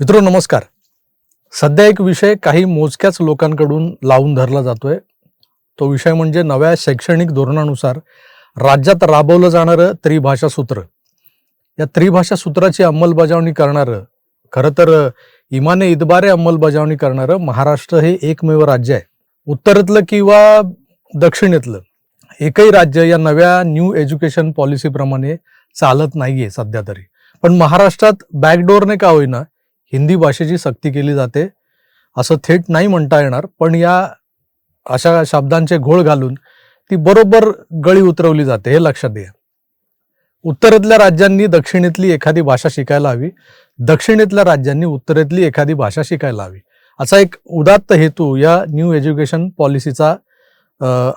मित्र नमस्कार. सध्या एक विषय काही मोजक्याच लोकांकडून लावून धरला जातोय. तो विषय म्हणजे नव्या शैक्षणिक धोरणानुसार राज्यात राबवलं जाणारं त्रिभाषा सूत्र. या त्रिभाषा सूत्राची अंमलबजावणी करणारं खरं तर इमाने इतबारे अंमलबजावणी करणारं महाराष्ट्र हे एकमेव राज्य आहे. उत्तरेतलं किंवा दक्षिणेतलं एकही राज्य या नव्या न्यू एज्युकेशन पॉलिसीप्रमाणे चालत नाहीये सध्या तरी. पण महाराष्ट्रात बॅकडोरने का होईना हिंदी भाषेची सक्ती केली जाते. असं थेट नाही म्हणता येणार पण या अशा शब्दांचे घोळ घालून ती बरोबर गळी उतरवली जाते हे लक्षात घ्या. उत्तरेतल्या राज्यांनी दक्षिणेतली एखादी भाषा शिकायला हवी. दक्षिणेतल्या राज्यांनी उत्तरेतली एखादी भाषा शिकायला हवी. असा एक उदात्त हेतू या न्यू एज्युकेशन पॉलिसीचा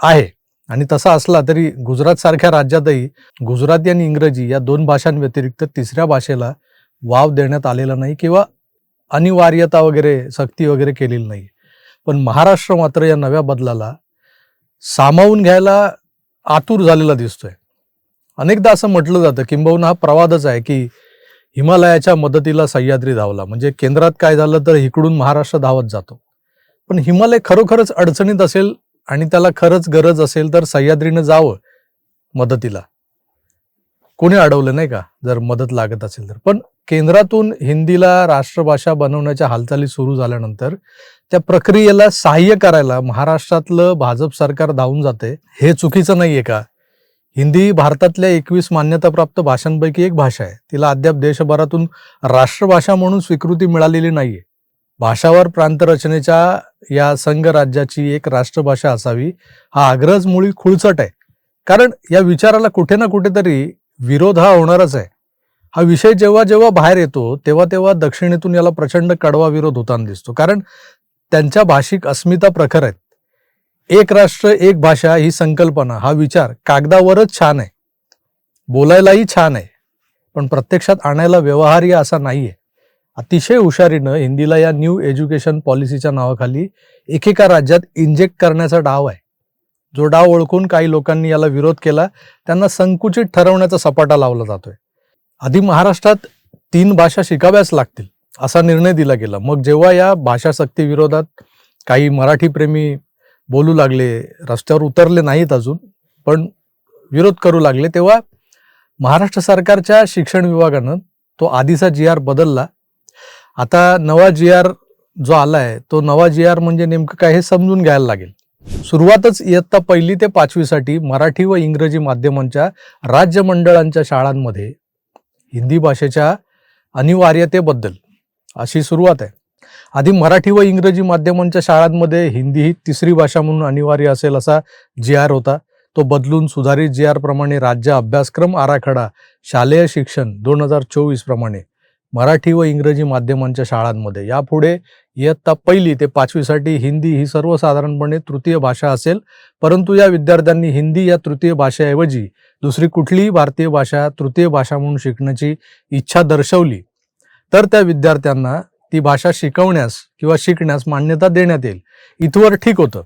आहे. आणि तसा असला तरी गुजरातसारख्या राज्यातही गुजराती आणि इंग्रजी या दोन भाषांव्यतिरिक्त तिसऱ्या भाषेला वाव देण्यात आलेला नाही किंवा अनिवार्यता वगैरे सक्ती वगैरे केलेली नाही. पण महाराष्ट्र मात्र या नव्या बदलाला सामावून घ्यायला आतुर झालेला दिसतोय. अनेकदा असं म्हटलं जातं किंबहुना हा प्रवादच आहे की हिमालयाच्या मदतीला सह्याद्री धावला. म्हणजे केंद्रात काय झालं तर इकडून महाराष्ट्र धावत जातो. पण हिमालय खरोखरच अडचणीत असेल आणि त्याला खरंच गरज असेल तर सह्याद्रीनं जावं मदतीला. कोणी अडवलं नाही का? जर मदत लागत असेल तर. पण केंद्रातून हिंदीला राष्ट्रभाषा बनवण्याच्या हालचाली सुरू झाल्यानंतर त्या प्रक्रियेला सहाय्य करायला महाराष्ट्रातलं भाजप सरकार धावून जाते हे चुकीचं नाहीये का? हिंदी भारतातल्या एकवीस मान्यताप्राप्त भाषांपैकी एक भाषा आहे. तिला अद्याप देशभरातून राष्ट्रभाषा म्हणून स्वीकृती मिळालेली नाहीये. भाषावर प्रांतरचनेच्या या संघ राज्याची एक राष्ट्रभाषा असावी हा आग्रहच मुळी खुळचट आहे. कारण या विचाराला कुठे ना कुठेतरी विरोध हा होणारच आहे. हा विषय जेव्हा जेव्हा बाहेर येतो तेव्हा तेव्हा दक्षिणेतून याला प्रचंड कडवा विरोध होताना दिसतो. कारण त्यांच्या भाषिक अस्मिता प्रखर आहेत. एक राष्ट्र एक भाषा ही संकल्पना हा विचार कागदावरच छान आहे. बोलायलाही छान आहे. पण प्रत्यक्षात आणायला व्यवहार्य असा नाहीये. अतिशय हुशारीनं हिंदीला या न्यू एज्युकेशन पॉलिसीच्या नावाखाली एकेका राज्यात इंजेक्ट करण्याचा डाव आहे. जो डाव ओळखून काही लोकांनी याला विरोध केला त्यांना संकुचित ठरवण्याचा सपाटा लावला जातोय. आधी महाराष्ट्रात तीन भाषा शिकाव्याच लागतील असा निर्णय दिला गेला. मग जेव्हा या भाषाशक्ती विरोधात काही मराठी प्रेमी बोलू लागले रस्त्यावर उतरले नाहीत अजून पण विरोध करू लागले तेव्हा महाराष्ट्र सरकारच्या शिक्षण विभागानं तो आधीचा जी आर बदलला. आता नवा जी आर जो आला आहे तो नवा जी आर म्हणजे नेमकं काय हे समजून घ्यायला लागेल. सुरुवातच इयत्ता पहिली ते पाचवीसाठी मराठी व इंग्रजी माध्यमांच्या राज्य मंडळांच्या शाळांमध्ये हिंदी भाषेच्या अनिवार्यतेबद्दल अशी सुरुवात आहे. आधी मराठी व इंग्रजी माध्यमांच्या शाळांमध्ये हिंदी ही तिसरी भाषा म्हणून अनिवार्य असेल असा जी आर होता. तो बदलून सुधारित जी आर प्रमाणे राज्य अभ्यासक्रम आराखडा शालेय शिक्षण दोन हजार चोवीस प्रमाणे मराठी व इंग्रजी माध्यमांच्या शाळांमध्ये. यापुढे इयत्ता पहिली ते पाचवीसाठी हिंदी ही सर्वसाधारणपणे तृतीय भाषा असेल परंतु या विद्यार्थ्यांनी हिंदी या तृतीय भाषेऐवजी दुसरी कुठलीही भारतीय भाषा तृतीय भाषा म्हणून शिकण्याची इच्छा दर्शवली. तर त्या विद्यार्थ्यांना ती भाषा शिकवण्यास किंवा शिकण्यास मान्यता देण्यात येईल. इथवर ठीक होतं.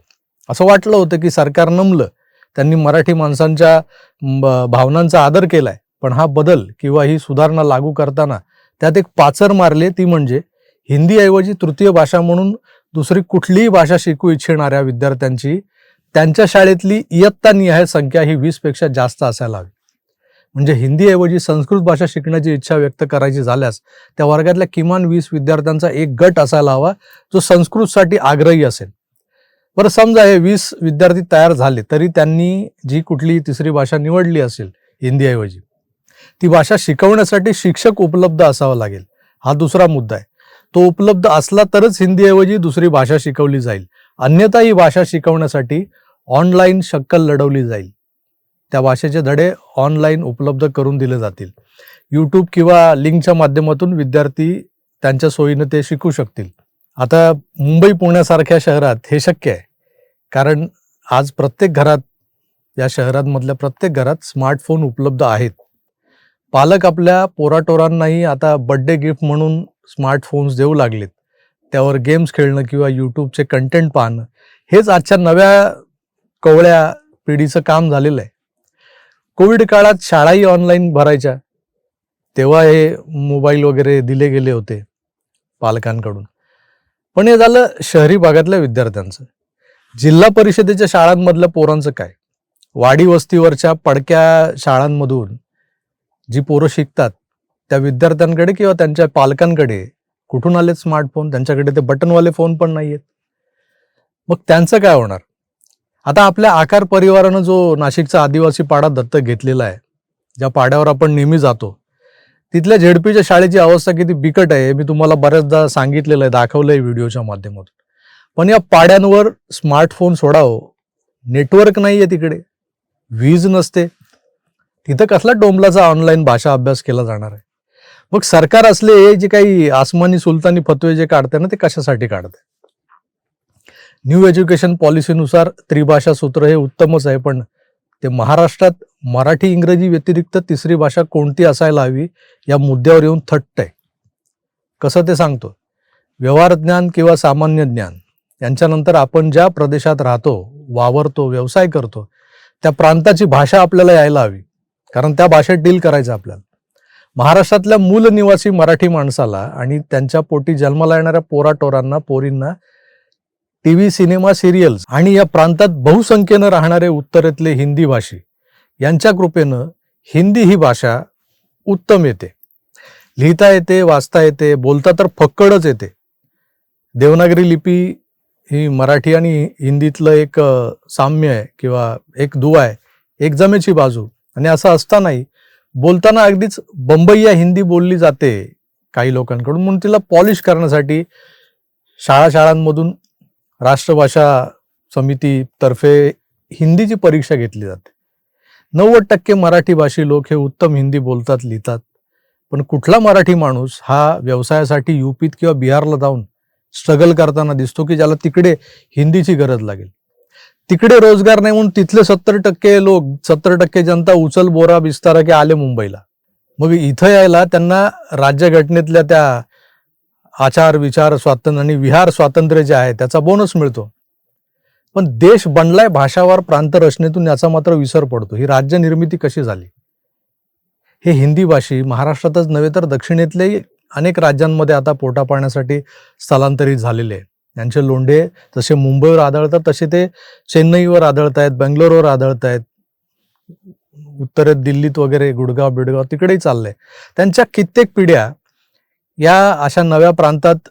असं वाटलं होतं की सरकार नमलं. त्यांनी मराठी माणसांच्या भावनांचा आदर केलाय. पण हा बदल किंवा ही सुधारणा लागू करताना त्यात एक पाचर मारले ती म्हणजे हिंदीऐवजी तृतीय भाषा म्हणून दुसरी कुठलीही भाषा शिकू इच्छिणाऱ्या विद्यार्थ्यांची त्यांच्या शाळेतली इयत्ता निहाय संख्या ही वीसपेक्षा जास्त असायला हवी. म्हणजे हिंदीऐवजी संस्कृत भाषा शिकण्याची इच्छा व्यक्त करायची झाल्यास त्या वर्गातल्या किमान वीस विद्यार्थ्यांचा एक गट असायला हवा जो संस्कृतसाठी आग्रही असेल. बरं समजा हे वीस विद्यार्थी तयार झाले तरी त्यांनी जी कुठली तिसरी भाषा निवडली असेल हिंदीऐवजी. ती भाषा शिकवण्यासाठी शिक्षक उपलब्ध असावा लागेल. हा दुसरा मुद्दा आहे. तो उपलब्ध असला तरच हिंदीऐवजी दुसरी भाषा शिकवली जाईल. अन्यथा ही भाषा शिकवण्यासाठी ऑनलाईन शक्कल लढवली जाईल. त्या भाषेचे धडे ऑनलाईन उपलब्ध करून दिले जातील. यूट्यूब किंवा लिंकच्या माध्यमातून विद्यार्थी त्यांच्या सोयीनं ते शिकू शकतील. आता मुंबई पुण्यासारख्या शहरात हे शक्य आहे. कारण आज प्रत्येक घरात या शहरांमधल्या प्रत्येक घरात स्मार्टफोन उपलब्ध आहेत. पालक आपल्या पोराटोरांनाही आता बड्डे गिफ्ट म्हणून स्मार्टफोन्स देऊ लागलेत. त्यावर गेम्स खेळणं किंवा यूट्यूबचे कंटेंट पाहणं हेच आजच्या नव्या कवळ्या पिढीचं काम झालेलं आहे. कोविड काळात शाळाही ऑनलाईन भरायच्या. तेव्हा हे मोबाईल वगैरे दिले गेले होते पालकांकडून. पण हे झालं शहरी भागातल्या विद्यार्थ्यांचं. जिल्हा परिषदेच्या शाळांमधल्या पोरांचं काय? वाडी वस्तीवरच्या पडक्या शाळांमधून जी पोरं शिकतात त्या विद्यार्थ्यांकडे किंवा त्यांच्या पालकांकडे कुठून आले स्मार्टफोन त्यांच्याकडे ते बटनवाले फोन पण नाही आहेत मग त्यांचं काय होणार? आता आपल्या आकार परिवारानं जो नाशिकचा आदिवासी पाडा दत्तक घेतलेला आहे ज्या पाड्यावर आपण नेहमी जातो तिथल्या झेडपीच्या शाळेची अवस्था किती बिकट आहे मी तुम्हाला बऱ्याचदा सांगितलेलं आहे दाखवलंय व्हिडिओच्या माध्यमातून. पण या पाड्यांवर स्मार्टफोन सोडावं नेटवर्क नाही आहे तिकडे वीज नसते. तिथं कसला डोंबलाचा ऑनलाईन भाषा अभ्यास केला जाणार आहे? मग सरकार असले हे जे काही आसमानी सुलतानी फतवे जे काढते ना ते कशासाठी काढते? न्यू एज्युकेशन पॉलिसीनुसार त्रिभाषा सूत्र हे उत्तमच आहे पण ते महाराष्ट्रात मराठी इंग्रजी व्यतिरिक्त तिसरी भाषा कोणती असायला हवी या मुद्द्यावर येऊन थट्ट आहे. कसं ते सांगतो? व्यवहार ज्ञान किंवा सामान्य ज्ञान यांच्यानंतर आपण ज्या प्रदेशात राहतो वावरतो व्यवसाय करतो त्या प्रांताची भाषा आपल्याला यायला हवी. कारण त्या भाषेत डील करायचं आपल्याला. महाराष्ट्रातल्या मूल निवासी मराठी माणसाला आणि त्यांच्या पोटी जन्माला येणाऱ्या पोराटोरांना पोरींना टी व्ही सिनेमा सिरियल्स आणि या प्रांतात बहुसंख्येनं राहणारे उत्तरेतले हिंदी भाषी यांच्या कृपेनं हिंदी ही भाषा उत्तम येते. लिहिता येते वाचता येते बोलता तर फक्कडच येते. देवनागरी लिपी ही मराठी आणि हिंदीतलं एक साम्य आहे किंवा एक दुवा आहे. एक जमेची बाजू आणि असं असतानाही बोलताना अगदीच बंबईया हिंदी बोलली जाते काही लोकांकडून म्हणून तिला पॉलिश करण्यासाठी शाळा शाळांमधून राष्ट्रभाषा समितीतर्फे हिंदीची परीक्षा घेतली जाते. नव्वद टक्के मराठी भाषी लोक हे उत्तम हिंदी बोलतात लिहितात. पण कुठला मराठी माणूस हा व्यवसायासाठी युपीत किंवा बिहारला जाऊन स्ट्रगल करताना दिसतो की ज्याला तिकडे हिंदीची गरज लागेल? तिकडे रोजगार नाही म्हणून तिथले सत्तर टक्के लोक सत्तर टक्के जनता उचल बोरा बिस्तारा की आले मुंबईला. मग इथं यायला त्यांना राज्यघटनेतल्या त्या आचार विचार स्वातंत्र्य आणि विहार स्वातंत्र्य जे आहे त्याचा बोनस मिळतो. पण देश बनलाय भाषावार प्रांत रचनेतून याचा मात्र विसर पडतो. ही राज्य निर्मिती कशी झाली? हे हिंदी भाषी महाराष्ट्रातच नव्हे तर दक्षिणेतले अनेक राज्यांमध्ये आता पोटा पाण्यासाठी स्थलांतरित झालेले आहे त्यांचे लोंढे जसे मुंबईवर आढळतात तसे ते चेन्नईवर आढळत आहेत बेंगलोरवर आढळत आहेत उत्तरेत दिल्लीत वगैरे गुडगाव बिडगाव तिकडेही चाललंय. त्यांच्या कित्येक पिढ्या या अशा नव्या प्रांतात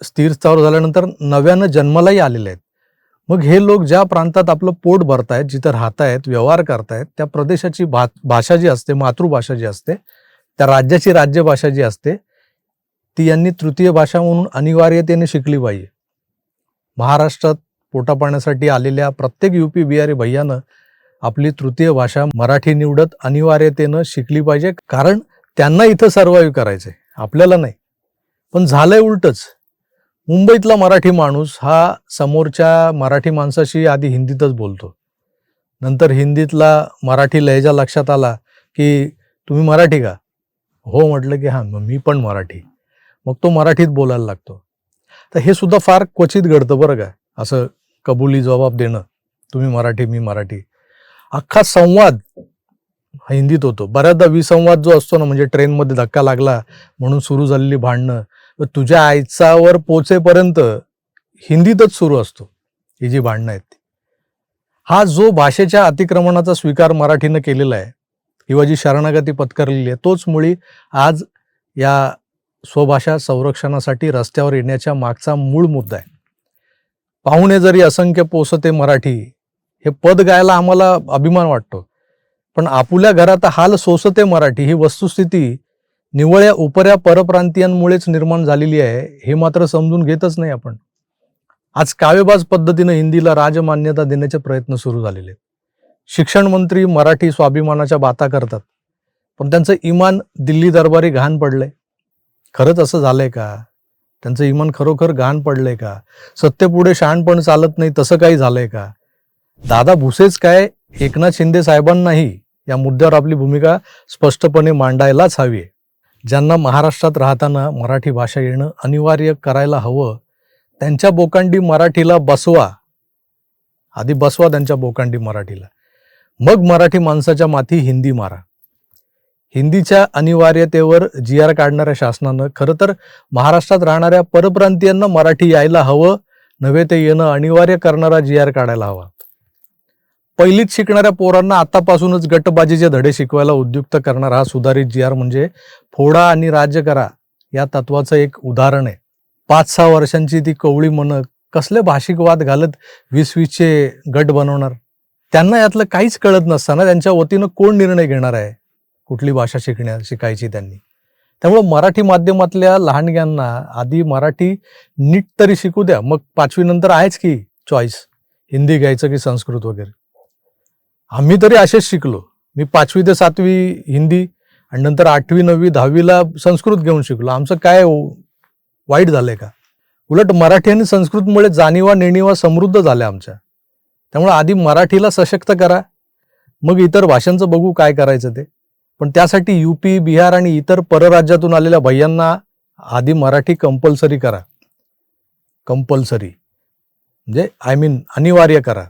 स्थिर स्थावर झाल्यानंतर नव्यानं जन्मालाही आलेले आहेत. मग हे लोक ज्या प्रांतात आपलं पोट भरतायत जिथं राहतायत व्यवहार करतायत त्या प्रदेशाची भा भाषा जी असते मातृभाषा जी असते त्या राज्याची राज्यभाषा जी असते ती यांनी तृतीय भाषा म्हणून अनिवार्यतेने शिकली पाहिजे महाराष्ट्रात पोटा पाण्यासाठी आलेल्या प्रत्येक युपी बिहारी भैयानं आपली तृतीय भाषा मराठी निवडत अनिवार्यतेनं शिकली पाहिजे कारण त्यांना इथं सर्वाईव्ह करायचं आहे आपल्याला नाही. पण झालंय उलटच. मुंबईतला मराठी माणूस हा समोरच्या मराठी माणसाशी आधी हिंदीतच बोलतो. नंतर हिंदीतला मराठी लहेजा लक्षात आला की तुम्ही मराठी का? हो म्हटलं की हां मग मी पण मराठी. मग तो मराठीत बोलायला लागतो. तर हे सुद्धा फार क्वचित घडतं बरं का. असं कबुली जबाब देणं. तुम्ही मराठी मी मराठी. अख्खा संवाद हिंदीत होतो. बऱ्याचदा विसंवाद जो असतो ना म्हणजे ट्रेनमध्ये धक्का लागला म्हणून सुरू झालेली भांडणं तुझ्या आईचावर पोचेपर्यंत हिंदीतच सुरू असतो ही जी भांडणं आहेत ती. हा जो भाषेच्या अतिक्रमणाचा स्वीकार मराठीनं केलेला आहे किंवा जी शरणागती पत्करलेली आहे तोच मुळी आज या स्वभाषा संरक्षणासाठी रस्त्यावर येण्याच्या मागचा मूळ मुद्दा आहे. पाहुणे जरी असंख्य पोसते मराठी हे पद गायला आम्हाला अभिमान वाटतो. पण आपुल्या घरात हाल सोसते मराठी ही वस्तुस्थिती निवळ्या उपऱ्या परप्रांतीयांमुळेच निर्माण झालेली आहे हे मात्र समजून घेतच नाही आपण. आज काव्यबाज पद्धतीनं हिंदीला राजमान्यता देण्याचे प्रयत्न सुरू झालेले आहेत. शिक्षण मंत्री मराठी स्वाभिमानाच्या बाता करतात. पण त्यांचं इमान दिल्ली दरबारी घाण पडलंय. खरंच असं झालंय का? त्यांचं इमान खरोखर घाण पडलंय का? सत्तेपुढे शहाणपण चालत नाही तसं काही झालंय का? दादा भुसेच काय? एकनाथ शिंदे साहेबांनाही या मुद्द्यावर आपली भूमिका स्पष्टपणे मांडायलाच हवी आहे. ज्यांना महाराष्ट्रात राहताना मराठी भाषा येणं अनिवार्य करायला हवं त्यांच्या बोकांडी मराठीला बसवा. आधी बसवा त्यांच्या बोकांडी मराठीला. मग मराठी माणसाच्या माथी हिंदी मारा. हिंदीच्या अनिवार्यतेवर जी आर काढणाऱ्या शासनानं खरं तर महाराष्ट्रात राहणाऱ्या परप्रांतीयांना मराठी यायला हवं नव्हे ते येणं अनिवार्य करणारा जी आर काढायला हवा. पहिलीत शिकणाऱ्या पोरांना आतापासूनच गटबाजीचे धडे शिकवायला उद्युक्त करणारा हा सुधारित जी आर म्हणजे फोडा आणि राज्य करा या तत्वाचं एक उदाहरण आहे. पाच सहा वर्षांची ती कवळी मनं कसले भाषिक वाद घालत वीस वीसचे गट बनवणार? त्यांना यातलं काहीच कळत नसताना त्यांच्या वतीनं कोण निर्णय घेणार आहे? कुठली भाषा शिकण्या शिकायची त्यांनी. त्यामुळं मराठी माध्यमातल्या लहानग्यांना आधी मराठी नीट तरी शिकू द्या मग पाचवी नंतर आहेच की चॉईस हिंदी घ्यायचं की संस्कृत वगैरे. आम्ही तरी असेच शिकलो. मी पाचवी ते सातवी हिंदी आणि नंतर आठवी नववी दहावीला संस्कृत घेऊन शिकलो. आमचं काय वाईट वाईट झालंय का? उलट मराठी आणि संस्कृतमुळे जाणीवा नेणीवा समृद्ध झाल्या आमच्या. त्यामुळे आधी मराठीला सशक्त करा. मग इतर भाषांचं बघू काय करायचं ते. पण त्यासाठी यूपी बिहार आणि इतर परराज्यातून आलेल्या भैयांना आधी मराठी कंपल्सरी करा. कंपल्सरी म्हणजे आय मीन अनिवार्य करा.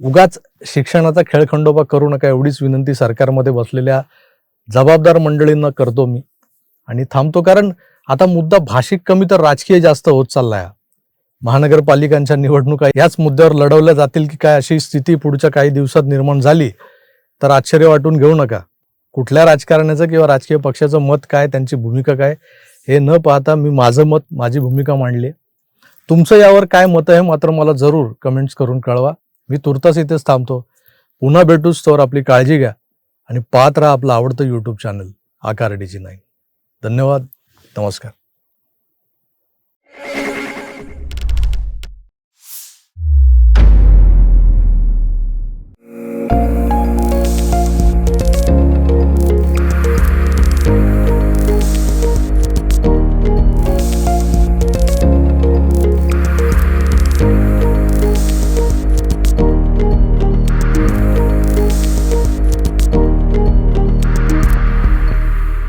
उगाच शिक्षणाचा खेळखंडोबा करू नका एवढीच विनंती सरकारमध्ये बसलेल्या जबाबदार मंडळींना करतो मी. आणि थांबतो कारण आता मुद्दा भाषिक कमी तर राजकीय जास्त होत चालला आहे महानगरपालिकांच्या निवडणुका याच मुद्द्यावर लढवल्या जातील की काय अशी स्थिती पुढच्या काही दिवसात निर्माण झाली तर आश्चर्य वाटून घेऊ नका. कुठल्या राजकारण्याचं किंवा राजकीय पक्षाचं मत काय त्यांची भूमिका काय हे न पाहता मी माझं मत माझी भूमिका मांडली. तुमचं यावर काय मत आहे मात्र मला जरूर कमेंट्स करून कळवा. मी तुर्तास इथेच थांबतो. पुन्हा भेटूच तर आपली काळजी घ्या आणि पाहत राहा आपलं आवडतं YouTube channel Aakar D G nine. धन्यवाद. नमस्कार.